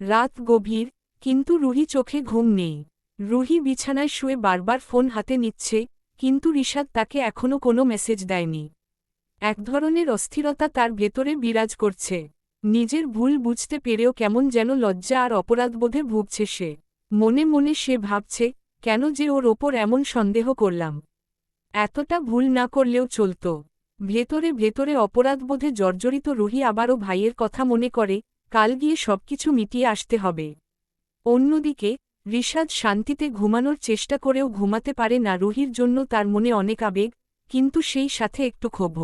রাত গভীর, কিন্তু রুহি চোখে ঘুম নেই। রুহি বিছানায় শুয়ে বারবার ফোন হাতে নিচ্ছে, কিন্তু রিশাদ তাকে এখনও কোনো মেসেজ দেয়নি। এক ধরনের অস্থিরতা তার ভেতরে বিরাজ করছে। নিজের ভুল বুঝতে পেরেও কেমন যেন লজ্জা আর অপরাধবোধে ভুগছে সে। মনে মনে সে ভাবছে, কেন যে ওর ওপর এমন সন্দেহ করলাম। এতটা ভুল না করলেও চলত। ভেতরে ভেতরে অপরাধবোধে জর্জরিত রুহি আবারও ভাইয়ের কথা মনে করে কাল গিয়ে সবকিছু মিটিয়ে আসতে হবে। অন্যদিকে, রিশাদ শান্তিতে ঘুমানোর চেষ্টা করেও ঘুমাতে পারে না রুহির জন্য তার মনে অনেক আবেগ, কিন্তু সেই সাথে একটু ক্ষোভ।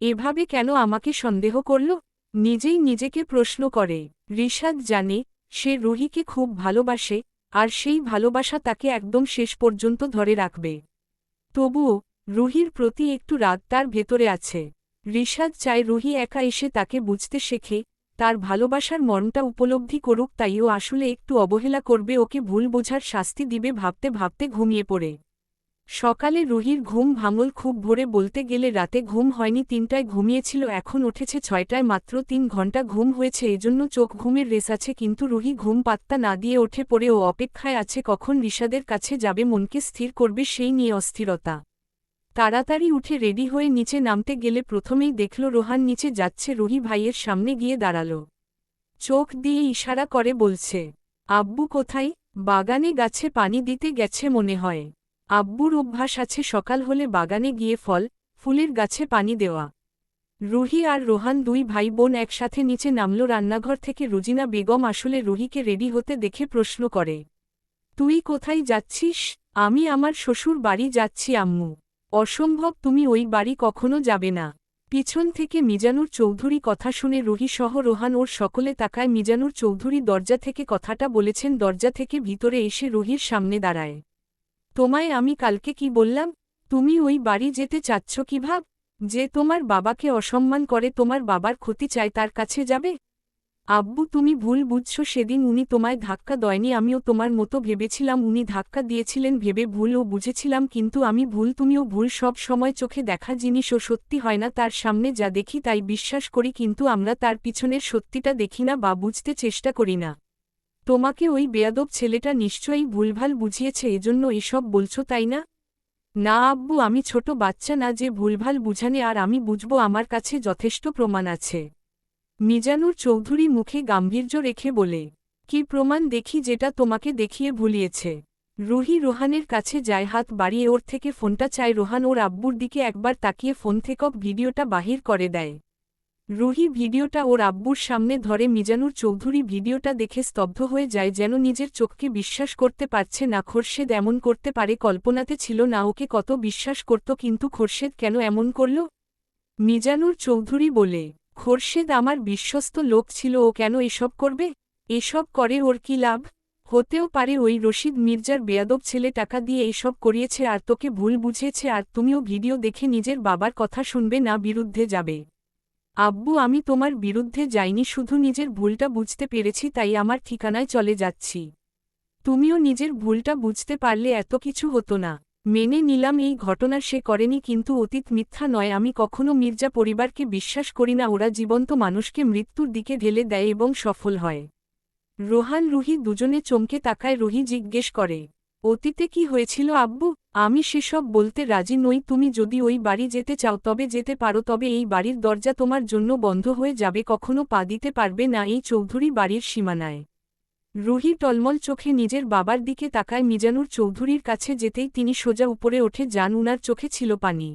এভাবে কেন আমাকে সন্দেহ করল? নিজেই নিজেকে প্রশ্ন করে। রিশাদ জানে, সে রুহিকে খুব ভালোবাসে, আর সেই ভালোবাসা তাকে একদম শেষ পর্যন্ত ধরে রাখবে। তবুও, রুহির প্রতি একটু রাগ তার ভেতরে আছে। রিশাদ চায় রুহি একা এসে তাকে বুঝতে শেখে তার ভালোবাসার মর্মটা উপলব্ধি করুক তাইও আসলে একটু অবহেলা করবে, ওকে ভুল বোঝার শাস্তি দিবে, ভাবতে ভাবতে ঘুমিয়ে পড়ে। সকালে রুহির ঘুম ভাঙল খুব ভোরে, বলতে গেলে রাতে ঘুম হয়নি, তিনটায় ঘুমিয়েছিল, এখন উঠেছে ছয়টায়, মাত্র তিন ঘণ্টা ঘুম হয়েছে, এজন্য চোখ ঘুমের রেস আছে, কিন্তু রুহি ঘুম পাত্তা না দিয়ে ওঠে পড়ে, ও অপেক্ষায় আছে, কখন ঋষাদের কাছে যাবে, মনকে স্থির করবে, সেই নিয়ে অস্থিরতা। তাড়াতাড়ি উঠে রেডি হয়ে নিচে নামতে গেলে প্রথমেই দেখল রোহান নিচে যাচ্ছে, রুহি ভাইয়ের সামনে গিয়ে দাঁড়াল। চোখ দিয়ে ইশারা করে বলছে, আব্বু কোথায়? বাগানে গাছে পানি দিতে গেছে মনে হয়। আব্বুর অভ্যাস আছে, সকাল হলে বাগানে গিয়ে ফল, ফুলের গাছে পানি দেওয়া রুহি আর রোহান দুই ভাই বোন একসাথে নিচে নামল, রান্নাঘর থেকে রুজিনা বেগম আসলে রুহিকে রেডি হতে দেখে প্রশ্ন করে, তুই কোথায় যাচ্ছিস? আমি আমার শ্বশুর বাড়ি যাচ্ছি, আম্মু। অসম্ভব, তুমি ওই বাড়ি কখনো যাবে না। পিছন থেকে মিজানুর চৌধুরী কথা শুনে রুহি সহ রোহান ওর সকলে তাকায়। মিজানুর চৌধুরী দরজা থেকে কথাটা বলেছেন, দরজা থেকে ভিতরে এসে রুহির সামনে দাঁড়ায়। তোমায় আমি কালকে কি বললাম? তুমি ওই বাড়ি যেতে চাচ্ছ কি ভাব? যে তোমার বাবাকে অসম্মান করে, তোমার বাবার ক্ষতি চায় তার কাছে যাবে? আব্বু, তুমি ভুল বুঝছ। সেদিন উনি তোমায় ধাক্কা দয়নি, আমিও তোমার মতো ভেবেছিলাম। উনি ধাক্কা দিয়েছিলেন ভেবে ভুল ও বুঝেছিলাম, কিন্তু আমি ভুল, তুমিও ভুল, সব সময় চোখে দেখা জিনিসও সত্যি হয় না। তার সামনে যা দেখি তাই বিশ্বাস করি, কিন্তু আমরা তার পিছনের সত্যিটা দেখি না বা বুঝতে চেষ্টা করি না। তোমাকে ওই বেয়াদব ছেলেটা নিশ্চয়ই ভুলভাল বুঝিয়েছে, এজন্য এসব বলছো, তাই না? না আব্বু, আমি ছোট বাচ্চা না যে ভুলভাল বুঝানে, আর আমি বুঝব, আমার কাছে যথেষ্ট প্রমাণ আছে। মিজানুর চৌধুরী মুখে গাম্ভীর্য রেখে বলে, কি প্রমাণ দেখি যেটা তোমাকে দেখিয়ে ভুলিয়েছে। রুহি রোহানের কাছে যায় হাত বাড়িয়ে ওর থেকে ফোনটা চায়। রোহান ওর আব্বুর দিকে একবার তাকিয়ে ফোন থেকে ভিডিওটা বাহির করে দেয়। রুহি ভিডিওটা ওর আব্বুর সামনে ধরে। মিজানুর চৌধুরী ভিডিওটা দেখে স্তব্ধ হয়ে যায় যেন নিজের চোখকে বিশ্বাস করতে পারছে না। খোরশেদ এমন করতে পারে কল্পনাতে ছিল না। ওকে কত বিশ্বাস করত, কিন্তু খোরশেদ কেন এমন করল? মিজানুর চৌধুরী বলে খোরশেদ আমার বিশ্বস্ত লোক ছিল, ও কেন এসব করবে? এসব করে ওর কি লাভ? হতেও পারে ওই রশিদ মির্জার বেয়াদব ছেলে টাকা দিয়ে এসব করিয়েছে আর তোকে ভুল বুঝিয়েছে আর তুমিও ভিডিও দেখে নিজের বাবার কথা শুনবে না, বিরুদ্ধে যাবে। আব্বু, আমি তোমার বিরুদ্ধে যাইনি, শুধু নিজের ভুলটা বুঝতে পেরেছি, তাই আমার ঠিকানায় চলে যাচ্ছি। তুমিও নিজের ভুলটা বুঝতে পারলে এত কিছু হতো না। মেনে নিলাম এই ঘটনা সে করেনি কিন্তু অতীত মিথ্যা নয়, আমি কখনো মির্জা পরিবারকে বিশ্বাস করি না, ওরা জীবন্ত মানুষকে মৃত্যুর দিকে ঢেলে দেয় এবং সফল হয়। রোহান রুহি দুজনে চমকে তাকায়, রুহি জিজ্ঞেস করে, অতীতে কি হয়েছিল আব্বু? আমি সেসব বলতে রাজি নই, তুমি যদি ওই বাড়ি যেতে চাও তবে যেতে পারো, তবে এই বাড়ির দরজা তোমার জন্য বন্ধ হয়ে যাবে, কখনো পা দিতে পারবে না, এই চৌধুরী বাড়ির সীমানায়। রুহি টলমল চোখে নিজের বাবার দিকে তাকায় মিজানুর চৌধুরীর কাছে যেতেই তিনি সোজা উপরে ওঠে, যান উনার চোখে ছিল পানি।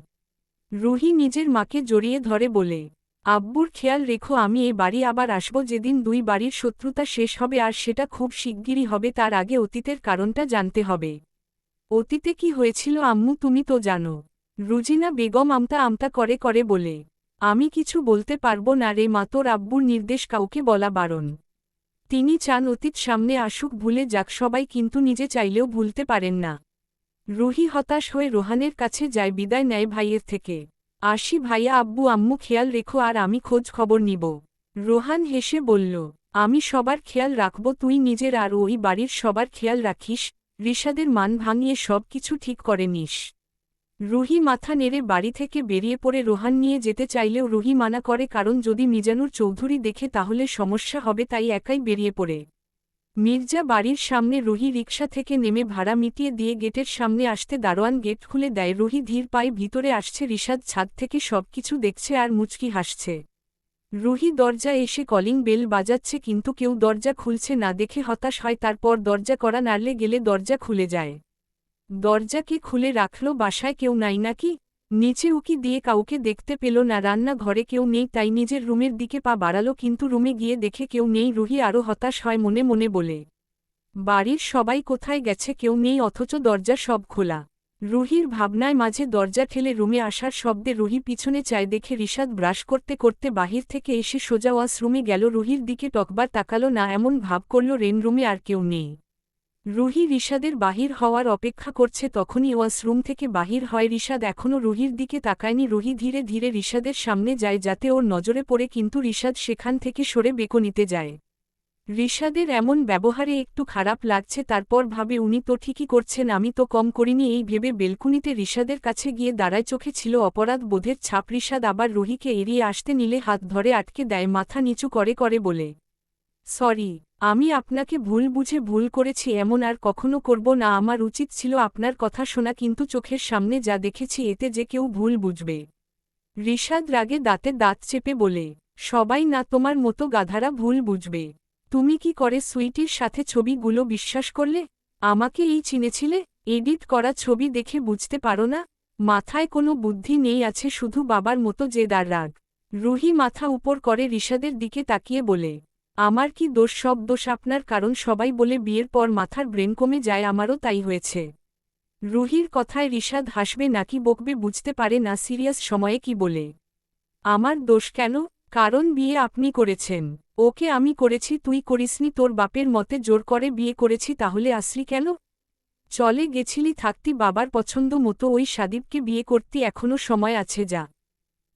রুহি নিজের মাকে জড়িয়ে ধরে বলে, আব্বুর খেয়াল রেখো, আমি এ বাড়ি আবার আসব যেদিন দুই বাড়ির শত্রুতা শেষ হবে আর সেটা খুব শিগগিরই হবে, তার আগে অতীতের কারণটা জানতে হবে। অতীতে কি হয়েছিল আম্মু, তুমি তো জানো রুজিনা বেগম আমতা আমতা করে করে বলে, আমি কিছু বলতে পারব না রে মা, তোর আব্বুর নির্দেশ কাউকে বলা বারণ। তিনি চান অতীত সামনে আসুক ভুলে যাক সবাই কিন্তু নিজে চাইলেও ভুলতে পারেন না। রুহি হতাশ হয়ে রোহানের কাছে যায় বিদায় নেয় ভাইয়ের থেকে। আসি ভাইয়া, আব্বু, আম্মু, খেয়াল রেখো আর আমি খোঁজ খবর নিব। রোহান হেসে বলল, আমি সবার খেয়াল রাখব, তুই নিজের আর ওই বাড়ির সবার খেয়াল রাখিস ঋষাদের মান ভাঙিয়ে সব কিছু ঠিক করে নিস। রুহি মাথা নেড়ে বাড়ি থেকে বেরিয়ে পড়ে রোহান নিয়ে যেতে চাইলেও রুহি মানা করে, কারণ যদি মিজানুর চৌধুরী দেখে তাহলে সমস্যা হবে, তাই একাই বেরিয়ে পড়ে। মির্জা বাড়ির সামনে রুহি রিকশা থেকে নেমে ভাড়া মিটিয়ে দিয়ে গেটের সামনে আসতে দারোয়ান গেট খুলে দেয়, রুহি ধীর পায়ে ভিতরে আসছে, রিশাদ ছাদ থেকে সবকিছু দেখছে আর মুচকি হাসছে। রুহি দরজা এসে কলিং বেল বাজাচ্ছে, কিন্তু কেউ দরজা খুলছে না, দেখে হতাশ হয়, তারপর দরজা করা নাড়লে গেলে দরজা খুলে যায়। দরজাকে খুলে রাখল? বাসায় কেউ নাই নাকি? নিচে উকি দিয়ে কাউকে দেখতে পেল না। রান্না ঘরে কেউ নেই, তাই নিজের রুমের দিকে পা বাড়ালো, কিন্তু রুমে গিয়ে দেখে কেউ নেই। রুহি আরও হতাশ হয় মনে মনে বলে, বাড়ির সবাই কোথায় গেছে? কেউ নেই, অথচ দরজা সব খোলা। রুহির ভাবনায় মাঝে দরজা ঠেলে রুমে আসার শব্দে রুহি পিছনে চায় দেখে রিশাদ ব্রাশ করতে করতে বাহির থেকে এসে সোজা ওয়াশ রুমে গেল। রুহির দিকে টকবার তাকালো, না এমন ভাব করল, রেন রুমে আর কেউ নেই। রুহি রিশাদের বাহির হওয়ার অপেক্ষা করছে তখনই ওয়াশরুম থেকে বাহির হয় রিশাদ এখনও রুহির দিকে তাকায়নি। রুহি ধীরে ধীরে রিশাদের সামনে যায় যাতে ওর নজরে পড়ে কিন্তু রিশাদ সেখান থেকে সরে বেকনিতে যায়। রিশাদের এমন ব্যবহারে একটু খারাপ লাগছে, তারপর ভাবে, উনি তো ঠিকই করছেন, আমি তো কম করিনি। এই ভেবে বেলকুনিতে রিশাদের কাছে গিয়ে দাঁড়ায় চোখে ছিল অপরাধ বোধের ছাপ। রিশাদ আবার রুহিকে এড়িয়ে আসতে নিলে হাত ধরে আটকে দেয়, মাথা নিচু করে করে বলে, সরি। আমি আপনাকে ভুল বুঝে ভুল করেছি, এমন আর কখনো করব না। আমার উচিত ছিল আপনার কথা শোনা, কিন্তু চোখের সামনে যা দেখেছি, এতে যে কেউ ভুল বুঝবে। রিশাদ রাগে দাঁতে দাঁত চেপে বলে, সবাই না তোমার মতো গাধারা ভুল বুঝবে। তুমি কি করে সুইটির সাথে ছবিগুলো বিশ্বাস করলে? আমাকে এই চিনেছিলে? এডিট করা ছবি দেখে বুঝতে পারো না? মাথায় কোনো বুদ্ধি নেই আছে, শুধু বাবার মতো যে দার রাগ। রুহি মাথা উপর করে রিশাদের দিকে তাকিয়ে বলে আমার কি দোষ? সব দোষ আপনার, কারণ সবাই বলে বিয়ের পর মাথার ব্রেন কমে যায়, আমারও তাই হয়েছে। রুহির কথায় রিশাদ হাসবে নাকি বকবে বুঝতে পারে না, সিরিয়াস সময়ে কি বলে? আমার দোষ কেন? কারণ বিয়ে আপনি করেছেন। ওকে আমি করেছি, তুই করিসনি, তোর বাপের মতে জোর করে বিয়ে করেছি, তাহলে আসলি কেন? চলে গেছিলি, থাকতি বাবার পছন্দ মতো, ওই সাদীপকে বিয়ে করতে এখনও সময় আছে, যা।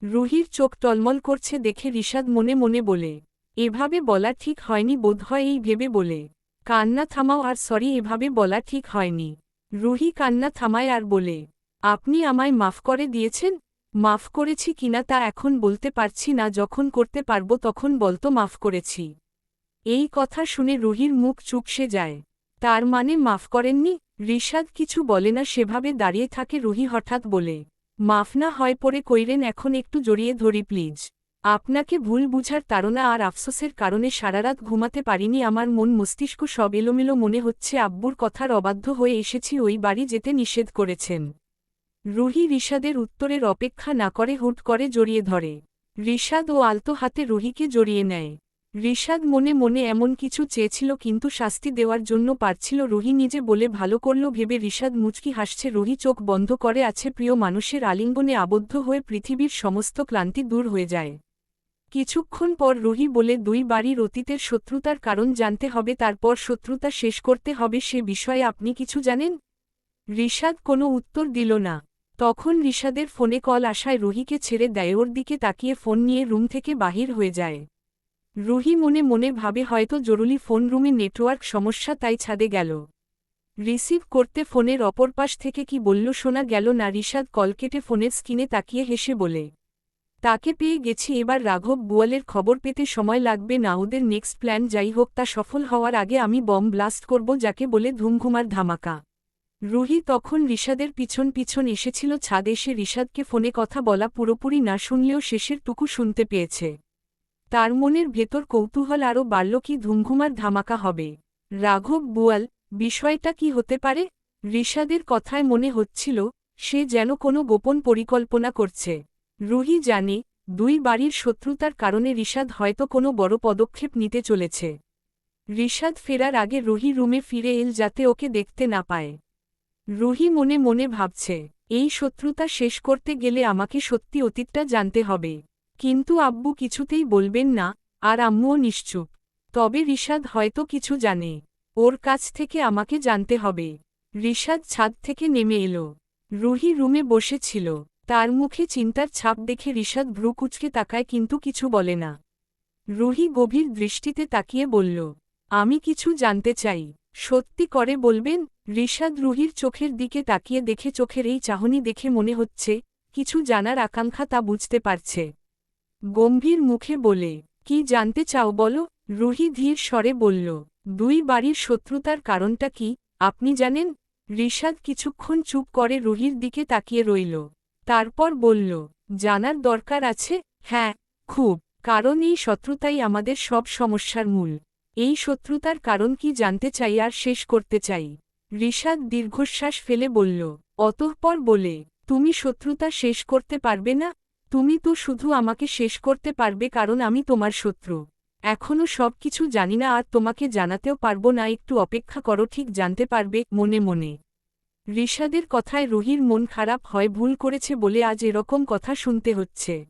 রুহির চোখ টলমল করছে দেখে রিশাদ মনে মনে বলে এভাবে বলা ঠিক হয়নি বোধহয় এই ভেবে বলে। কান্না থামাও আর সরি, এভাবে বলা ঠিক হয়নি। রুহি কান্না থামায় আর বলে, আপনি আমায় মাফ করে দিয়েছেন? মাফ করেছি কিনা তা এখন বলতে পারছি না। যখন করতে পারব তখন বলতো মাফ করেছি এই কথা শুনে রুহির মুখ চুপসে যায়। তার মানে মাফ করেননি রিশাদ কিছু বলে না, সেভাবে দাঁড়িয়ে থাকে রুহি হঠাৎ বলে, মাফ না হয় পরে কইরেন, এখন একটু জড়িয়ে ধরি প্লিজ। আপনাকে ভুল বুঝার তাড়না আর আফসোসের কারণে সারারাত ঘুমাতে পারিনি। আমার মন মস্তিষ্ক সব এলোমেলো মনে হচ্ছে। আব্বুর কথার অবাধ্য হয়ে এসেছি ওই বাড়ি যেতে নিষেধ করেছেন। রুহি রিশাদের উত্তরের অপেক্ষা না করে হুট করে জড়িয়ে ধরে। রিশাদ ও আলতো হাতে রুহিকে জড়িয়ে নেয়। রিশাদ মনে মনে এমন কিছু চেয়েছিল কিন্তু শাস্তি দেওয়ার জন্য পারছিল। রুহি নিজে বলে, ভালো করল ভেবে রিশাদ মুচকি হাসছে। রুহি চোখ বন্ধ করে আছে। প্রিয় মানুষের আলিঙ্গনে আবদ্ধ হয়ে পৃথিবীর সমস্ত ক্লান্তি দূর হয়ে যায়। কিছুক্ষণ পর রুহি বলে, দুই বাড়ির অতীতের শত্রুতার কারণ জানতে হবে, তারপর শত্রুতা শেষ করতে হবে, সে বিষয়ে আপনি কিছু জানেন? রিশাদ কোনো উত্তর দিল না। তখন রিশাদের ফোনে কল আসায় রুহিকে ছেড়ে দেয়, ওর দিকে তাকিয়ে ফোন নিয়ে রুম থেকে বাহির হয়ে যায়। রুহি মনে মনে ভাবে, হয়তো জরুরি ফোন রুমে নেটওয়ার্ক সমস্যা, তাই ছাদে গেল। রিসিভ করতে ফোনের অপর পাশ থেকে কি বলল, শোনা গেল না, রিশাদ কল কেটে ফোনের স্ক্রিনে তাকিয়ে হেসে বলে তাকে পেয়ে গেছি এবার রাঘব বুয়ালের খবর পেতে সময় লাগবে না, ওদের নেক্সট প্ল্যান যাই হোক, তা সফল হওয়ার আগে আমি বম ব্লাস্ট করব, যাকে বলে ধুমঘুমার ধামাকা। রুহি তখন রিশাদের পিছন পিছন এসেছিল ছাদ এসে রিশাদকে ফোনে কথা বলা পুরোপুরি না শুনলেও শেষের টুকু শুনতে পেয়েছে। তার মনের ভেতর কৌতূহল আরও বাড়ল কি ধুমঘুমার ধামাকা হবে। রাঘব বুয়াল, বিষয়টা কি হতে পারে? রিশাদের কথায় মনে হচ্ছিল, সে যেন কোনো গোপন পরিকল্পনা করছে। রুহি জানে, দুই বাড়ির শত্রুতার কারণে রিশাদ হয়তো কোনো বড় পদক্ষেপ নিতে চলেছে। রিশাদ ফেরার আগে রুহি রুমে ফিরে এল যাতে ওকে দেখতে না পায়। রুহি মনে মনে ভাবছে, এই শত্রুতা শেষ করতে গেলে আমাকে সত্যি অতীতটা জানতে হবে। কিন্তু আব্বু কিছুতেই বলবেন না, আর আম্মুও নিশ্চুপ। তবে রিশাদ হয়তো কিছু জানে। ওর কাছ থেকে আমাকে জানতে হবে। রিশাদ ছাদ থেকে নেমে এলো। রুহি রুমে বসেছিল। তার মুখে চিন্তার ছাপ দেখে ঋষাদ ভ্রু কুচকে তাকায় কিন্তু কিছু বলে না। রুহি গভীর দৃষ্টিতে তাকিয়ে বলল, আমি কিছু জানতে চাই। সত্যি করে বলবেন? ঋষাদ রুহির চোখের দিকে তাকিয়ে দেখে চোখের এই চাহনি দেখে মনে হচ্ছে কিছু জানার আকাঙ্ক্ষা তা বুঝতে পারছে। গম্ভীর মুখে বলে, কি জানতে চাও বলো? রুহি ধীর স্বরে বলল, দুই বাড়ির শত্রুতার কারণটা কি, আপনি জানেন? ঋষাদ কিছুক্ষণ চুপ করে রুহির দিকে তাকিয়ে রইল। তারপর বলল, জানার দরকার আছে? হ্যাঁ খুব। কারণ এই শত্রুতাই আমাদের সব সমস্যার মূল। এই শত্রুতার কারণ কি জানতে চাই আর শেষ করতে চাই। ঋষাদ দীর্ঘশ্বাস ফেলে বলল, অতঃপর বলে, তুমি শত্রুতা শেষ করতে পারবে না? তুমি তো শুধু আমাকে শেষ করতে পারবে কারণ আমি তোমার শত্রু। এখনও সব কিছু জানি না আর তোমাকে জানাতেও পারব না। একটু অপেক্ষা করো, ঠিক জানতে পারবে মনে মনে। ঋষাদের কথায় রুহির মন খারাপ হয়, ভুল করেছে বলে আজ এরকম কথা শুনতে হচ্ছে।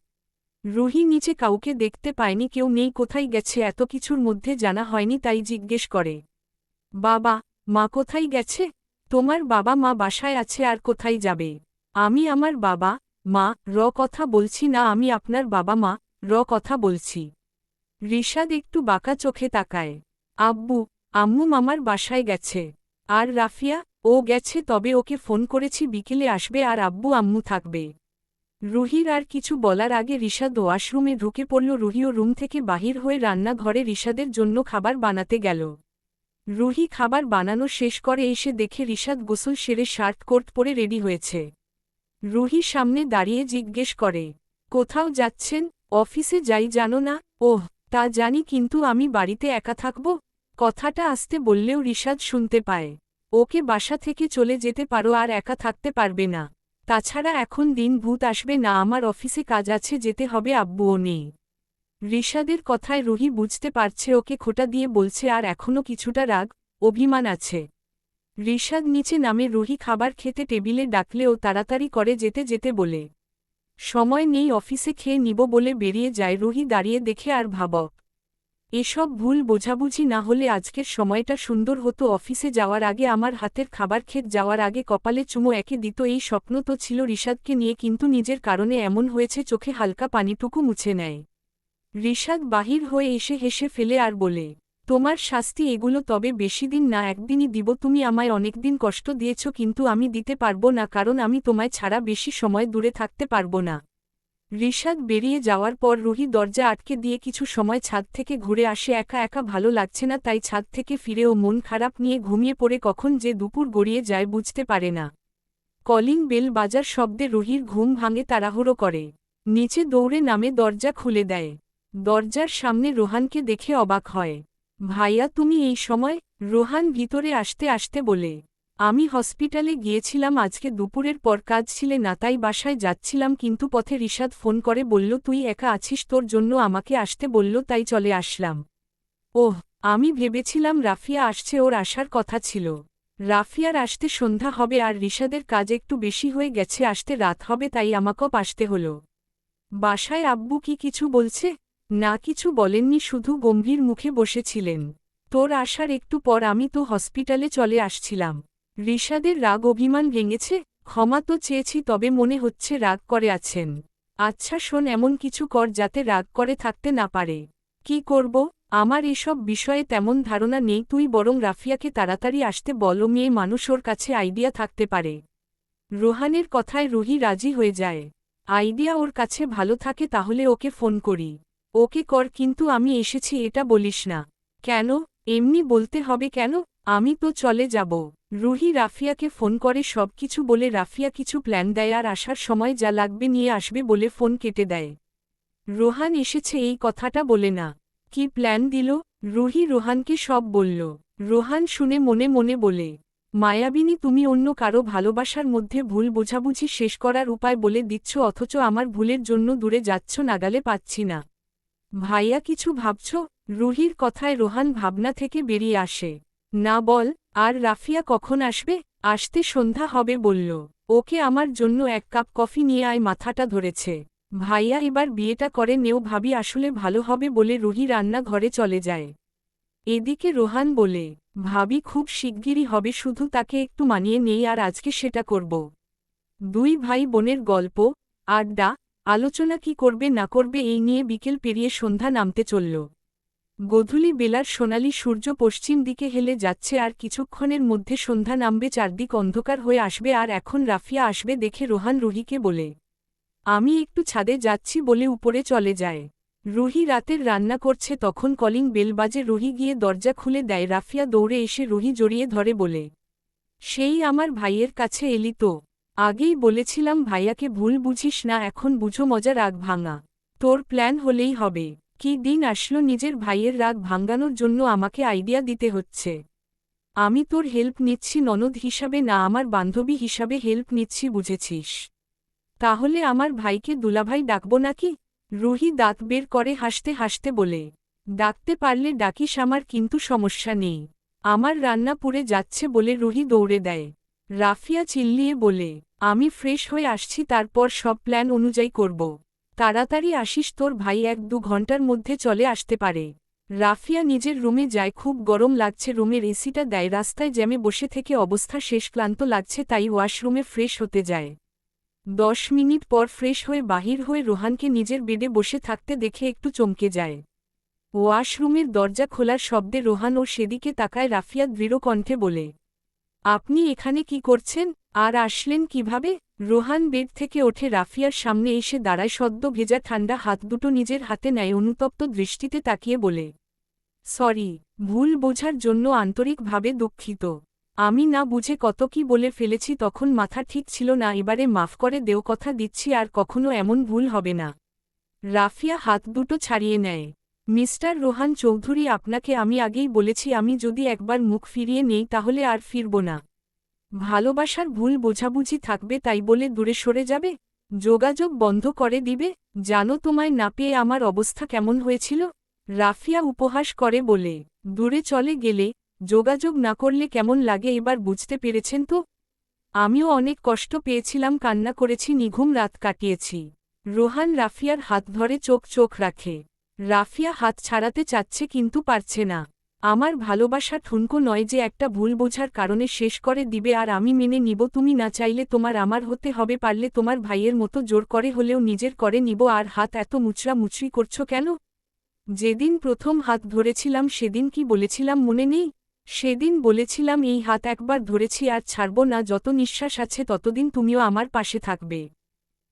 রুহি নিচে কাউকে দেখতে পায়নি, কেউ নেই, কোথায় গেছে, এত কিছুর মধ্যে জানা হয়নি, তাই জিজ্ঞেস করে। বাবা, মা কোথায় গেছে? তোমার বাবা মা বাসায় আছে, আর কোথায় যাবে? আমি আমার বাবা, মা, র কথা বলছি না, আমি আপনার বাবা মা, র কথা বলছি। ঋষাদ একটু বাঁকা চোখে তাকায়। আব্বু, আম্মু মামার বাসায় গেছে। আর রাফিয়া ও গেছে তবে ওকে ফোন করেছি, বিকেলে আসবে আর আব্বু আম্মু থাকবে। রুহির আর কিছু বলার আগে ঋষাদ ওয়াশরুমে ঢুকে পড়ল। রুহিও রুম থেকে বাহির হয়ে রান্নাঘরে ঋষাদের জন্য খাবার বানাতে গেল। রুহি খাবার বানানো শেষ করে এসে দেখে ঋষাদ গোসল সেরে শার্ট, কোট পরে রেডি হয়েছে। রুহি সামনে দাঁড়িয়ে জিজ্ঞেস করে, কোথাও যাচ্ছেন? অফিসে যাই জানো না? ওহ, তা জানি, কিন্তু আমি বাড়িতে একা থাকব? কথাটা আসতে বললেও ঋষাদ শুনতে পায়। ওকে বাসা থেকে চলে যেতে পারো আর একা থাকতে পারবে না। তাছাড়া এখন দিন ভূত আসবে না, আমার অফিসে কাজ আছে, যেতে হবে আব্বুও নেই। ঋষাদের কথায় রুহি বুঝতে পারছে, ওকে খোটা দিয়ে বলছে, আর এখনও কিছুটা রাগ, অভিমান আছে। ঋষাদ নিচে নামে, রুহি খাবার খেতে টেবিলে ডাকলেও তাড়াতাড়ি করে যেতে যেতে বলে, সময় নেই, অফিসে খেয়ে নিব বলে বেরিয়ে যায়। রুহি দাঁড়িয়ে দেখে, আর ভাবক এসব ভুল বোঝাবুঝি না হলে আজকের সময়টা সুন্দর হতো অফিসে যাওয়ার আগে, আমার হাতের খাবার খেত যাওয়ার আগে কপালে চুমো একে দিত। এই স্বপ্ন তো ছিল ঋষাদকে নিয়ে, কিন্তু নিজের কারণে এমন হয়েছে চোখে হালকা পানিটুকু মুছে নেয়। ঋষাদ বাহির হয়ে এসে হেসে ফেলে আর বলে, তোমার শাস্তি এগুলো তবে বেশি দিন না, একদিনই দিব। তুমি আমায় অনেকদিন কষ্ট দিয়েছ, কিন্তু আমি দিতে পারব না, কারণ আমি তোমায় ছাড়া বেশি সময় দূরে থাকতে পারব না। ঋষাদ বেরিয়ে যাওয়ার পর রুহি দরজা আটকে দিয়ে কিছু সময় ছাদ থেকে ঘুরে আসে, একা একা ভালো লাগছে না, তাই ছাদ থেকে ফিরেও মন খারাপ নিয়ে ঘুমিয়ে পড়ে কখন যে দুপুর গড়িয়ে যায় বুঝতে পারে না। কলিং বেল বাজার শব্দে রুহির ঘুম ভাঙে তাড়াহুড়ো করে। নিচে দৌড়ে নামে দরজা খুলে দেয়। দরজার সামনে রোহানকে দেখে অবাক হয়। ভাইয়া, তুমি এই সময় রোহান ভিতরে আসতে আসতে বলে আমি হসপিটালে গিয়েছিলাম, আজকে দুপুরের পর কাজ ছিলে না, তাই বাসায় যাচ্ছিলাম, কিন্তু পথে রিশাদ ফোন করে বলল, তুই একা আছিস, তোর জন্য আমাকে আসতে বলল, তাই চলে আসলাম। ওহ, আমি ভেবেছিলাম রাফিয়া আসছে, ওর আসার কথা ছিল। রাফিয়ার আসতে সন্ধ্যা হবে আর রিশাদের কাজ একটু বেশি হয়ে গেছে, আসতে রাত হবে, তাই আমাকেও আসতে হল। বাসায় আব্বু কি কিছু বলছে? না, কিছু বলেননি, শুধু গম্ভীর মুখে বসেছিলেন। তোর আসার একটু পর আমি তো হসপিটালে চলে আসছিলাম। ঋষাদের রাগ অভিমান ভেঙেছে, ক্ষমা তো চেয়েছি তবে মনে হচ্ছে রাগ করে আছেন। আচ্ছা শোন এমন কিছু কর যাতে রাগ করে থাকতে না পারে। কি করব? আমার এসব বিষয়ে তেমন ধারণা নেই, তুই বরং রাফিয়াকে তাড়াতাড়ি আসতে বল মেয়ে মানুষ ওর কাছে আইডিয়া থাকতে পারে। রোহানের কথায় রুহি রাজি হয়ে যায়। আইডিয়া ওর কাছে ভালো থাকে তাহলে ওকে ফোন করি। ওকে কর কিন্তু আমি এসেছি এটা বলিস না। কেন? এমনি বলতে হবে কেন? আমি তো চলে যাব। রুহি রাফিয়াকে ফোন করে সব কিছু বলে রাফিয়া কিছু প্ল্যান দেয় আর আসার সময় যা লাগবে নিয়ে আসবে বলে ফোন কেটে দেয়। রোহান এসেছে এই কথাটা বলে না। কি প্ল্যান দিল? রুহি রোহানকে সব বলল। রোহান শুনে মনে মনে বলে, মায়াবিনী, তুমি অন্য কারও ভালোবাসার মধ্যে ভুল বোঝাবুঝি শেষ করার উপায় বলে দিচ্ছ, অথচ আমার ভুলের জন্য দূরে যাচ্ছ, নাগালে পাচ্ছি না। ভাইয়া, কিছু ভাবছ? রুহির কথায় রোহান ভাবনা থেকে বেরিয়ে আসে। না বল আর রাফিয়া কখন আসবে? আসতে সন্ধ্যা হবে বলল। ওকে আমার জন্য এক কাপ কফি নিয়ে আয়, মাথাটা ধরেছে। ভাইয়া এবার বিয়েটা করে নেও, ভাবি আসলে ভালো হবে বলে রুহি রান্না ঘরে চলে যায়। এদিকে রোহান বলে, ভাবি খুব শিগগিরই হবে, শুধু তাকে একটু মানিয়ে নেই আর আজকে সেটা করব। দুই ভাই বোনের গল্প, আড্ডা, আলোচনা কি করবে না করবে এই নিয়ে বিকেল পেরিয়ে সন্ধ্যা নামতে চলল। গধূলি বেলার সোনালি সূর্য পশ্চিম দিকে হেলে যাচ্ছে আর কিছুক্ষণের মধ্যে সন্ধ্যা নামবে চারদিক অন্ধকার হয়ে আসবে আর এখন রাফিয়া আসবে দেখে রোহান রুহিকে বলে, আমি একটু ছাদে যাচ্ছি বলে উপরে চলে যায়। রুহি রাতের রান্না করছে তখন কলিং বেল বাজে রুহি গিয়ে দরজা খুলে দেয়। রাফিয়া দৌড়ে এসে রুহি জড়িয়ে ধরে বলে, সেই আমার ভাইয়ের কাছে এলি তো। আগেই বলেছিলাম ভাইয়াকে ভুল বুঝিস না, এখন বুঝো মজা রাগ ভাঙা। তোর প্ল্যান হলেই হবে। কি দিন আসলো নিজের ভাইয়ের রাগ ভাঙ্গানোর জন্য আমাকে আইডিয়া দিতে হচ্ছে। আমি তোর হেল্প নিচ্ছি ননদ হিসাবে না আমার বান্ধবী হিসাবে হেল্প নিচ্ছি, বুঝেছিস? তাহলে আমার ভাইকে দুলাভাই ডাকব নাকি? রুহি দাঁত বের করে হাসতে হাসতে বলে, ডাকতে পারলে ডাকিস আমার কিন্তু সমস্যা নেই। আমার রান্না পুড়ে যাচ্ছে বলে রুহি দৌড়ে দেয়। রাফিয়া চিল্লিয়ে বলে, আমি ফ্রেশ হয়ে আসছি, তারপর সব প্ল্যান অনুযায়ী করব। তাড়াতাড়ি আসিস, তোর ভাই এক দু ঘণ্টার মধ্যে চলে আসতে পারে। রাফিয়া নিজের রুমে যায়, খুব গরম লাগছে, রুমের এসিটা দেয়, রাস্তায় জ্যামে বসে থেকে অবস্থা শেষ, ক্লান্ত লাগছে, তাই ওয়াশরুমে ফ্রেশ হতে যায়। দশ মিনিট পর ফ্রেশ হয়ে বাহির হয়ে রোহানকে নিজের বেডে বসে থাকতে দেখে একটু চমকে যায়। ওয়াশরুমের দরজা খোলার শব্দে রোহান ও সেদিকে তাকায়, রাফিয়া দৃঢ় কণ্ঠে বলে, আপনি এখানে কি করছেন? আর আসলেন কীভাবে? রোহান বেড থেকে ওঠে রাফিয়ার সামনে এসে দাঁড়ায় সদ্য ভেজা ঠান্ডা হাত দুটো নিজের হাতে নেয় অনুতপ্ত দৃষ্টিতে তাকিয়ে বলে, সরি, ভুল বোঝার জন্য আন্তরিকভাবে দুঃখিত। আমি না বুঝে কত কি বলে ফেলেছি তখন মাথা ঠিক ছিল না, এবারে মাফ করে দেও কথা দিচ্ছি, আর কখনো এমন ভুল হবে না রাফিয়া হাত দুটো ছাড়িয়ে নেয়, মিস্টার রোহান চৌধুরী, আপনাকে আমি আগেই বলেছি, আমি যদি একবার মুখ ফিরিয়ে নেই তাহলে আর ফিরব না। ভালোবাসার ভুল বোঝাবুঝি থাকবে তাই বলে দূরে সরে যাবে? যোগাযোগ বন্ধ করে দিবে? জানো তোমায় না পেয়ে আমার অবস্থা কেমন হয়েছিল? রাফিয়া উপহাস করে বলে, দূরে চলে গেলে যোগাযোগ না করলে কেমন লাগে এবার বুঝতে পেরেছেন তো? আমিও অনেক কষ্ট পেয়েছিলাম, কান্না করেছি, নিঘুম রাত কাটিয়েছি। রোহান রাফিয়ার হাত ধরে চোখ চোখ রাখে। রাফিয়া হাত ছাড়াতে চাচ্ছে কিন্তু পারছে না। আমার ভালোবাসা ঠুনকো নয় যে একটা ভুল বোঝার কারণে শেষ করে দিবে আর আমি মেনে নিব, তুমি না চাইলে তোমার আমার হতে হবে, পারলে তোমার ভাইয়ের মতো জোর করে হলেও নিজের করে নিব, আর হাত এত মুচড়া মুচড়ি করছ কেন? যেদিন প্রথম হাত ধরেছিলাম সেদিন কি বলেছিলাম মনে নেই? সেদিন বলেছিলাম এই হাত একবার ধরেছি আর ছাড়ব না, যত নিঃশ্বাস আছে ততদিন তুমিও আমার পাশে থাকবে।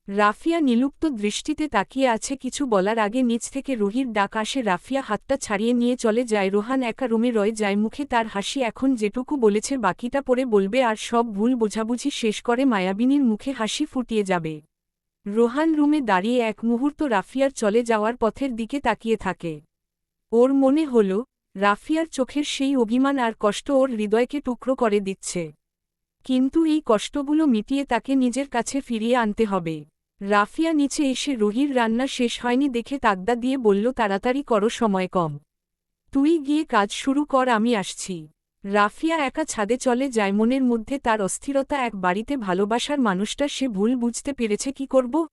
রাফিয়া নিলুপ্ত দৃষ্টিতে তাকিয়ে আছে কিছু বলার আগে নিচ থেকে রুহির ডাক আসে, রাফিয়া হাতটা ছাড়িয়ে নিয়ে চলে যায়। রোহান একা রুমে রয়ে যায়, মুখে তার হাসি, এখন যেটুকু বলেছে বাকিটা পরে বলবে আর সব ভুল বোঝাবুঝি শেষ করে মায়াবিনীর মুখে হাসি ফুটিয়ে যাবে। রোহান রুমে দাঁড়িয়ে এক মুহূর্ত রাফিয়ার চলে যাওয়ার পথের দিকে তাকিয়ে থাকে। ওর মনে হল, রাফিয়ার চোখের সেই অভিমান আর কষ্ট ওর হৃদয়কে টুকরো করে দিচ্ছে। কিন্তু এই কষ্টগুলো মিটিয়ে তাকে নিজের কাছে ফিরিয়ে আনতে হবে। রাফিয়া নিচে এসে রুহির রান্না শেষ হয়নি দেখে তাগদা দিয়ে বলল, তাড়াতাড়ি করো, সময় কম। তুই গিয়ে কাজ শুরু কর, আমি আসছি। রাফিয়া একা ছাদে চলে যায়, মনের মধ্যে তার অস্থিরতা এক বাড়িতে ভালোবাসার মানুষটা, সে ভুল বুঝতে পেরেছে, কি করব?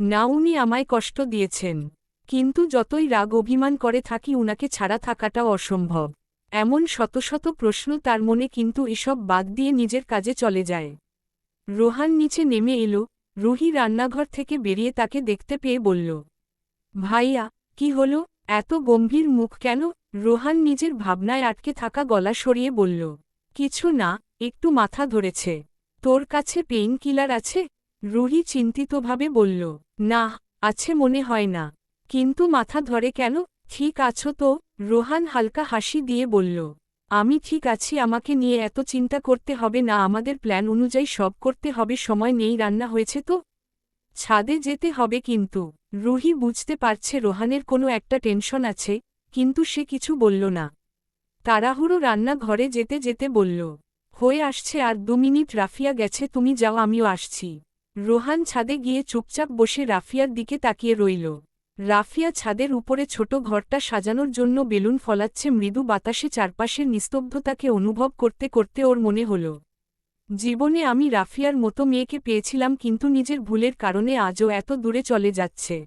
না উনি আমায় কষ্ট দিয়েছেন, কিন্তু যতই রাগ অভিমান করে থাকি, উনাকে ছাড়া থাকাটাও অসম্ভব। এমন শত শত প্রশ্ন তার মনে, কিন্তু এসব বাদ দিয়ে নিজের কাজে চলে যায়। রোহান নিচে নেমে এলো রুহি রান্নাঘর থেকে বেরিয়ে তাকে দেখতে পেয়ে বলল, ভাইয়া, কি হলো? এত গম্ভীর মুখ কেন? রোহান নিজের ভাবনায় আটকে থাকা গলা সরিয়ে বলল, কিছু না, একটু মাথা ধরেছে। তোর কাছে পেইন কিলার আছে? রুহি চিন্তিতভাবে বলল, না, আছে মনে হয় না। কিন্তু মাথা ধরে কেন? ঠিক আছো তো? রোহান হালকা হাসি দিয়ে বলল আমি ঠিক আছি, আমাকে নিয়ে এত চিন্তা করতে হবে না, আমাদের প্ল্যান অনুযায়ী সব করতে হবে, সময় নেই, রান্না হয়েছে তো। ছাদে যেতে হবে কিন্তু। রুহি বুঝতে পারছে রোহানের কোনো একটা টেনশন আছে, কিন্তু সে কিছু বলল না। তাড়াহুড়ো রান্না ঘরে যেতে যেতে বলল, হয়ে আসছে আর দু মিনিট, রাফিয়া গেছে, তুমি যাও, আমিও আসছি। রোহান ছাদে গিয়ে চুপচাপ বসে রাফিয়ার দিকে তাকিয়ে রইল। রাফিয়া ছাদের উপরে ছোট ঘরটা সাজানোর জন্য বেলুন ফলাচ্ছে মৃদু বাতাসে চারপাশের নিস্তব্ধতাকে অনুভব করতে করতে ওর মনে হল। জীবনে আমি রাফিয়ার মতো মেয়েকে পেয়েছিলাম কিন্তু নিজের ভুলের কারণে আজও এত দূরে চলে যাচ্ছে।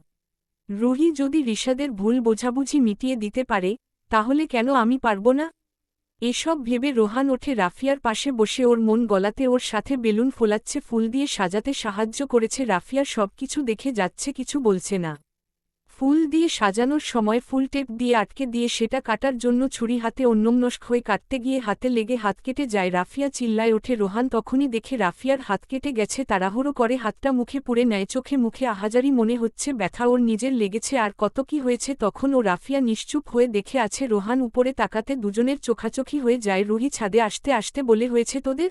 রুহি যদি ঋষাদের ভুল বোঝাবুঝি মিটিয়ে দিতে পারে, তাহলে কেন আমি পারব না? এসব ভেবে রোহান ওঠে রাফিয়ার পাশে বসে ওর মন গলাতে ওর সাথে বেলুন ফোলাচ্ছে, ফুল দিয়ে সাজাতে সাহায্য করেছে রাফিয়া, সবকিছু দেখে যাচ্ছে, কিছু বলছে না। ফুল দিয়ে সাজানোর সময় ফুল টেপ দিয়ে আটকে দিয়ে সেটা কাটার জন্য ছুরি হাতে অন্যমনস্ক হয়ে কাটতে গিয়ে হাতে লেগে হাত কেটে যায়। রাফিয়া চিল্লায় ওঠে। রোহান তখনই দেখে রাফিয়ার হাত কেটে গেছে, তাড়াহুড়ো করে হাতটা মুখে পুড়ে নেয়। চোখে মুখে আহাজারি মনে হচ্ছে, ব্যথা ওর নিজের লেগেছে। আর কত কি হয়েছে তখন ও রাফিয়া নিশ্চুপ হয়ে দেখে আছে, রোহান উপরে তাকাতে দুজনের চোখাচোখি হয়ে যায়। রুহি ছাদে আসতে আসতে বলে হয়েছে, তোদের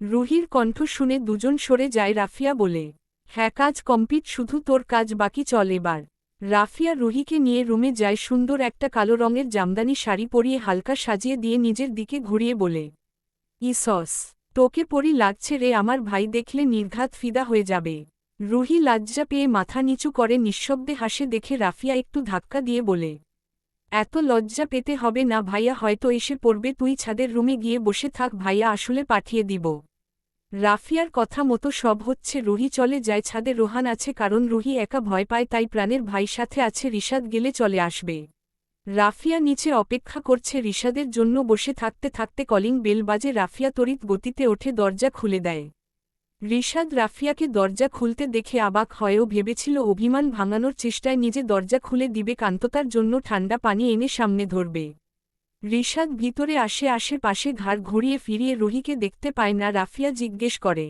রুহির কণ্ঠ শুনে দুজন সরে যায়। রাফিয়া বলে হ্যাঁ কাজ কমপ্লিট, শুধু তোর কাজ বাকি, চল এবার। রাফিয়া রুহিকে নিয়ে রুমে যায় সুন্দর একটা কালো রঙের জামদানি শাড়ি পরিয়ে হালকা সাজিয়ে দিয়ে নিজের দিকে ঘুরিয়ে বলে ইসস তোকে পরি লাগছে রে, আমার ভাই দেখলে নির্ঘাত ফিদা হয়ে যাবে রুহি লজ্জা পেয়ে মাথা নিচু করে নিঃশব্দে হাসে দেখে রাফিয়া একটু ধাক্কা দিয়ে বলে, এত লজ্জা পেতে হবে না ভাইয়া, হয়তো এসে পড়বে, তুই ছাদের রুমে গিয়ে বসে থাক, ভাইয়া আসলে পাঠিয়ে দিব। রাফিয়ার কথা মতো সব হচ্ছে রুহি চলে যায় ছাদে, রোহান আছে কারণ রুহি একা ভয় পায়, তাই প্রাণের ভাই সাথে আছে রিশাদ গেলে চলে আসবে। রাফিয়া নিচে অপেক্ষা করছে, রিশাদের জন্য বসে থাকতে থাকতে কলিং বেল বাজে, রাফিয়া তড়িৎ গতিতে ওঠে, দরজা খুলে দেয়। রিশাদ রাফিয়াকে দরজা খুলতে দেখে আবাক হয়েও ভেবেছিল, অভিমান ভাঙানোর চেষ্টায় নিজে দরজা খুলে দিবে, কান্ততার জন্য ঠান্ডা পানি এনে সামনে ধরবে। রিশাদ ভিতরে আসে আশেপাশে ঘাড় ঘুরিয়ে ফিরিয়ে রুহিকে দেখতে পায় না, রাফিয়া জিজ্ঞেস করে,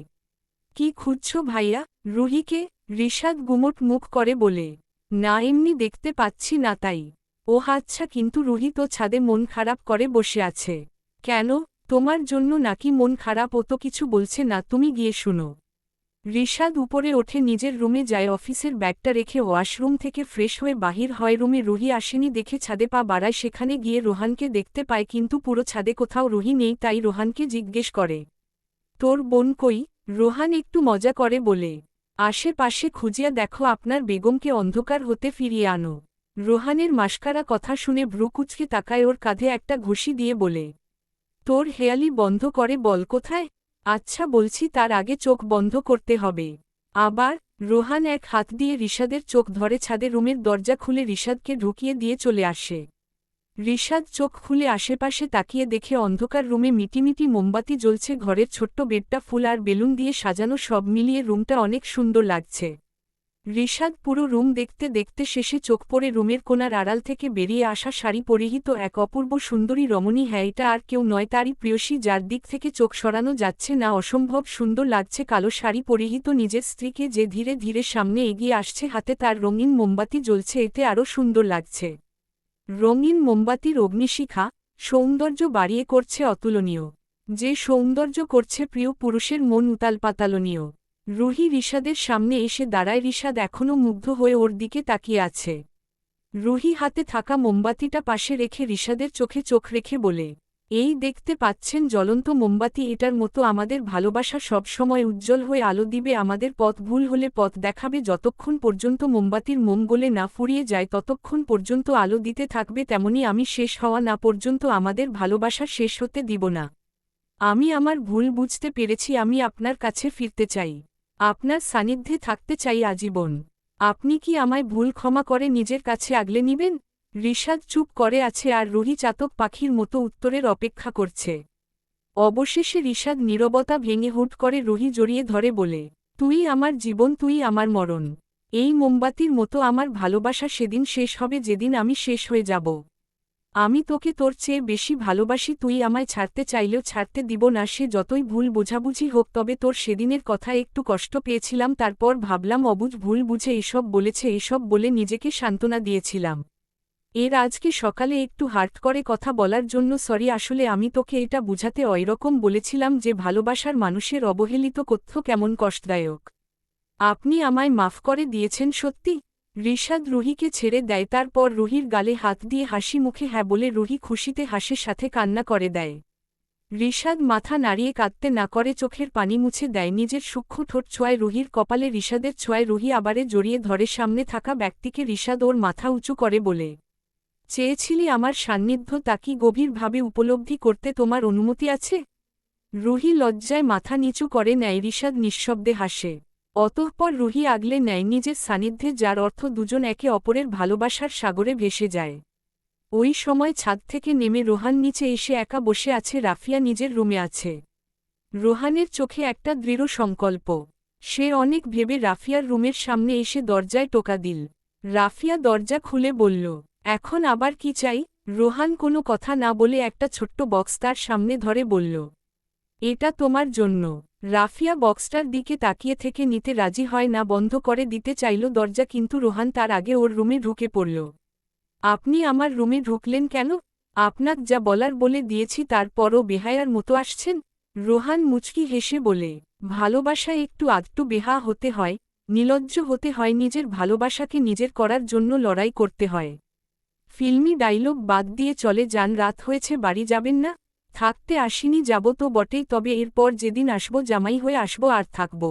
কি খুঁজছ ভাইয়া? রুহিকে রিশাদ গুমট মুখ করে বলে, না, এমনি দেখতে পাচ্ছি না তাই। ও আচ্ছা কিন্তু রুহি তো ছাদে মন খারাপ করে বসে আছে। কেন? তোমার জন্য নাকি মন খারাপ, ও তো কিছু বলছে না, তুমি গিয়ে শুনো। রিশাদ উপরে ওঠে নিজের রুমে যায় অফিসের ব্যাগটা রেখে ওয়াশরুম থেকে ফ্রেশ হয়ে বাহির হয় রুমে। রুহি আসেনি, দেখে ছাদে পা বাড়ায়, সেখানে গিয়ে রোহানকে দেখতে পায়, কিন্তু পুরো ছাদে কোথাও রুহি নেই, তাই রোহানকে জিজ্ঞেস করে, তোর বোন কই? রোহান একটু মজা করে বলে, আশেপাশে খুঁজিয়া দেখো, আপনার বেগমকে অন্ধকার হতে ফিরিয়ে আনো। রোহানের মাস্কারা কথা শুনে ভ্রুকুচকে তাকায় ওর কাঁধে একটা ঘুষি দিয়ে বলে, তোর হেয়ালি বন্ধ করে বল, কোথায়? আচ্ছা বলছি তার আগে চোখ বন্ধ করতে হবে। আবার, রোহান এক হাত দিয়ে রিশাদের চোখ ধরে ছাদে রুমের দরজা খুলে রিশাদকে ঢুকিয়ে দিয়ে চলে আসে। রিশাদ চোখ খুলে আশেপাশে তাকিয়ে দেখে অন্ধকার রুমে মিটিমিটি মোমবাতি জ্বলছে, ঘরের ছোট্ট বেডটা ফুল আর বেলুন দিয়ে সাজানো সব মিলিয়ে রুমটা অনেক সুন্দর লাগছে। রিশাদ পুরো রুম দেখতে দেখতে শেষে চোখ পড়ে রুমের কোনার আড়াল থেকে বেরিয়ে আসা শাড়ি পরিহিত এক অপূর্ব সুন্দরী রমণী। হ্যাঁ এটা আর কেউ নয়, তারই প্রিয়সী, যার দিক থেকে চোখ সরানো যাচ্ছে না। অসম্ভব সুন্দর লাগছে কালো শাড়ি পরিহিত নিজের স্ত্রীকে যে ধীরে ধীরে সামনে এগিয়ে আসছে হাতে তার রঙিন মোমবাতি জ্বলছে, এতে আরও সুন্দর লাগছে। রঙিন মোমবাতির অগ্নিশিখা, সৌন্দর্য বাড়িয়ে করছে অতুলনীয়। যে সৌন্দর্য করছে প্রিয় পুরুষের মন উতাল পাতালনীয় রুহি রিশাদের সামনে এসে দাঁড়ায়। রিশাদ এখনও মুগ্ধ হয়ে ওর দিকে তাকিয়ে আছে। রুহি হাতে থাকা মোমবাতিটা পাশে রেখে রিশাদের চোখে চোখ রেখে বলে, এই দেখতে পাচ্ছেন জ্বলন্ত মোমবাতি, এটার মতো আমাদের ভালোবাসা সবসময় উজ্জ্বল হয়ে আলো দিবে। আমাদের পথ ভুল হলে পথ দেখাবে। যতক্ষণ পর্যন্ত মোমবাতির মোম গলে না ফুরিয়ে যায়, ততক্ষণ পর্যন্ত আলো দিতে থাকবে। তেমনি আমি শেষ হওয়া না পর্যন্ত আমাদের ভালোবাসা শেষ হতে দিব না। আমি আমার ভুল বুঝতে পেরেছি। আমি আপনার কাছে ফিরতে চাই। আপনার সান্নিধ্যে থাকতে চাই আজীবন। আপনি কি আমায় ভুল ক্ষমা করে নিজের কাছে আগলে নিবেন? ঋষাদ চুপ করে আছে আর রুহি চাতক পাখির মতো উত্তরের অপেক্ষা করছে। অবশেষে ঋষাদ নীরবতা ভেঙে হুট করে রুহি জড়িয়ে ধরে বলে, তুই আমার জীবন, তুই আমার মরণ। এই মোমবাতির মতো আমার ভালোবাসা সেদিন শেষ হবে যেদিন আমি শেষ হয়ে যাব। আমি তোকে তোর চেয়ে বেশি ভালোবাসি, তুই আমায় ছাড়তে চাইলেও ছাড়তে দিব না, সে যতই ভুল বোঝাবুঝি হোক, তবে তোর সেদিনের কথা একটু কষ্ট পেয়েছিলাম, তারপর ভাবলাম অবুঝ ভুল বুঝে এসব বলেছে, এসব বলে নিজেকে সান্ত্বনা দিয়েছিলাম। এর আজকে সকালে একটু হার্ট করে কথা বলার জন্য, সরি, আসলে আমি তোকে এটা বুঝাতে ওইরকম বলেছিলাম যে ভালোবাসার মানুষের অবহেলিত কথ্য কেমন কষ্টদায়ক। আপনি আমায় মাফ করে দিয়েছেন, সত্যি? ঋষাদ রুহিকে ছেড়ে দেয়, তারপর রুহির গালে হাত দিয়ে হাসি মুখে হ্যাঁ বলে রুহি খুশিতে হাসির সাথে কান্না করে দেয়। ঋষাদ মাথা নাড়িয়ে কাঁদতে না করে চোখের পানি মুছে দেয়, নিজের সূক্ষ্ম ঠোঁট ছোঁয়ায় রুহির কপালে ঋষাদের ছোঁয়ায় রুহি আবারে জড়িয়ে ধরে সামনে থাকা ব্যক্তিকে ঋষাদ ওর মাথা উঁচু করে বলে, চেয়েছিলি আমার সান্নিধ্য, তা কি গভীরভাবে উপলব্ধি করতে তোমার অনুমতি আছে? রুহি লজ্জায় মাথা নিচু করে নেয়, ঋষাদ নিঃশব্দে হাসে অতঃপর রুহি আগলে নেয় নিজের সান্নিধ্যে, যার অর্থ দুজন একে অপরের ভালোবাসার সাগরে ভেসে যায়। ওই সময় ছাদ থেকে নেমে রোহান নিচে এসে একা বসে আছে, রাফিয়া নিজের রুমে আছে। রোহানের চোখে একটা দৃঢ় সংকল্প। সে অনেক ভেবে রাফিয়ার রুমের সামনে এসে দরজায় টোকা দিল। রাফিয়া দরজা খুলে বলল, এখন আবার কি চাই? রোহান কোনো কথা না বলে একটা ছোট্ট বক্স তার সামনে ধরে বলল এটা তোমার জন্য। রাফিয়া বক্সটার দিকে তাকিয়ে থেকে নিতে রাজি হয় না, বন্ধ করে দিতে চাইল দরজা, কিন্তু রোহান তার আগে ওর রুমে ঢুকে পড়ল। আপনি আমার রুমে ঢুকলেন কেন? আপনাক যা বলার বলে দিয়েছি, তারপরও বেহায়ার মতো আসছেন? রোহান মুচকি হেসে বলে ভালোবাসা একটু আধটু বেহা হতে হয়, নিলজ্জ হতে হয়, নিজের ভালোবাসাকে নিজের করার জন্য লড়াই করতে হয়। ফিল্মি ডাইলগ বাদ দিয়ে চলে যান, রাত হয়েছে, বাড়ি যাবেন না? থাকতে আসিনি যাব তো বটেই, তবে এরপর যেদিন আসব জামাই হয়ে আসব আর থাকব।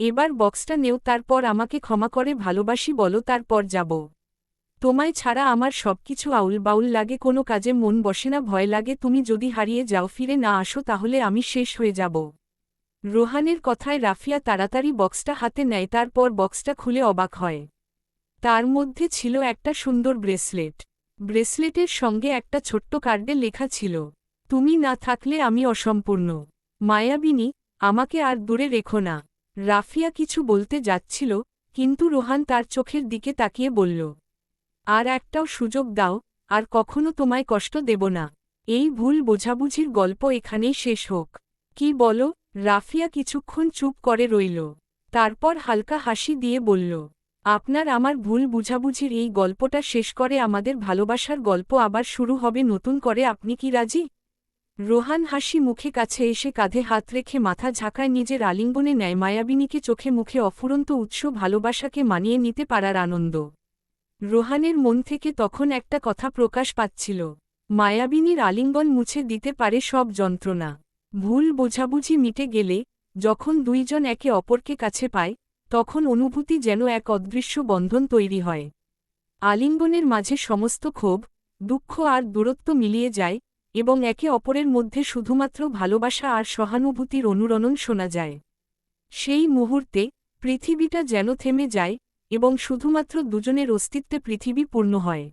এবার বক্সটা নেও, তারপর আমাকে ক্ষমা করে ভালোবাসি বলো, তারপর যাব। তোমায় ছাড়া আমার সবকিছু আউল বাউল লাগে, কোনো কাজে মন বসে না, ভয় লাগে, তুমি যদি হারিয়ে যাও, ফিরে না আসো, তাহলে আমি শেষ হয়ে যাব। রোহানের কথায় রাফিয়া তাড়াতাড়ি বক্সটা হাতে নেয়, তারপর বক্সটা খুলে অবাক হয়। তার মধ্যে ছিল একটা সুন্দর ব্রেসলেট। ব্রেসলেটের সঙ্গে একটা ছোট্ট কার্ডে লেখা ছিল তুমি না থাকলে আমি অসম্পূর্ণ। মায়াবিনী, আমাকে আর দূরে রেখো না। রাফিয়া কিছু বলতে যাচ্ছিল, কিন্তু রোহান তার চোখের দিকে তাকিয়ে বলল, আর একটাও সুযোগ দাও, আর কখনো তোমায় কষ্ট দেব না। এই ভুল বোঝাবুঝির গল্প এখানেই শেষ হোক। কি বলো? রাফিয়া কিছুক্ষণ চুপ করে রইল। তারপর হালকা হাসি দিয়ে বলল, আপনার আমার ভুল বুঝাবুঝির এই গল্পটা শেষ করে আমাদের ভালোবাসার গল্প আবার শুরু হবে নতুন করে। আপনি কি রাজি? রোহান হাসি মুখে কাছে এসে কাঁধে হাত রেখে মাথা ঝাঁকায় নিজের আলিঙ্গনে নেয় মায়াবিনীকে চোখে মুখে অফুরন্ত উৎস ভালোবাসাকে মানিয়ে নিতে পারার আনন্দ। রোহানের মন থেকে তখন একটা কথা প্রকাশ পাচ্ছিল, মায়াবিনীর আলিঙ্গন মুছে দিতে পারে সব যন্ত্রণা। ভুল বোঝাবুঝি মিটে গেলে, যখন দুইজন একে অপরকে কাছে পায়, তখন অনুভূতি যেন এক অদৃশ্য বন্ধন তৈরি হয়। আলিঙ্গনের মাঝে সমস্ত ক্ষোভ, দুঃখ আর দূরত্ব মিলিয়ে যায় এবং একে অপরের মধ্যে শুধুমাত্র ভালোবাসা আর সহানুভূতির অনুরণন শোনা যায়। সেই মুহূর্তে, পৃথিবীটা যেন থেমে যায় এবং শুধুমাত্র দুজনের অস্তিত্বে পৃথিবী পূর্ণ হয়।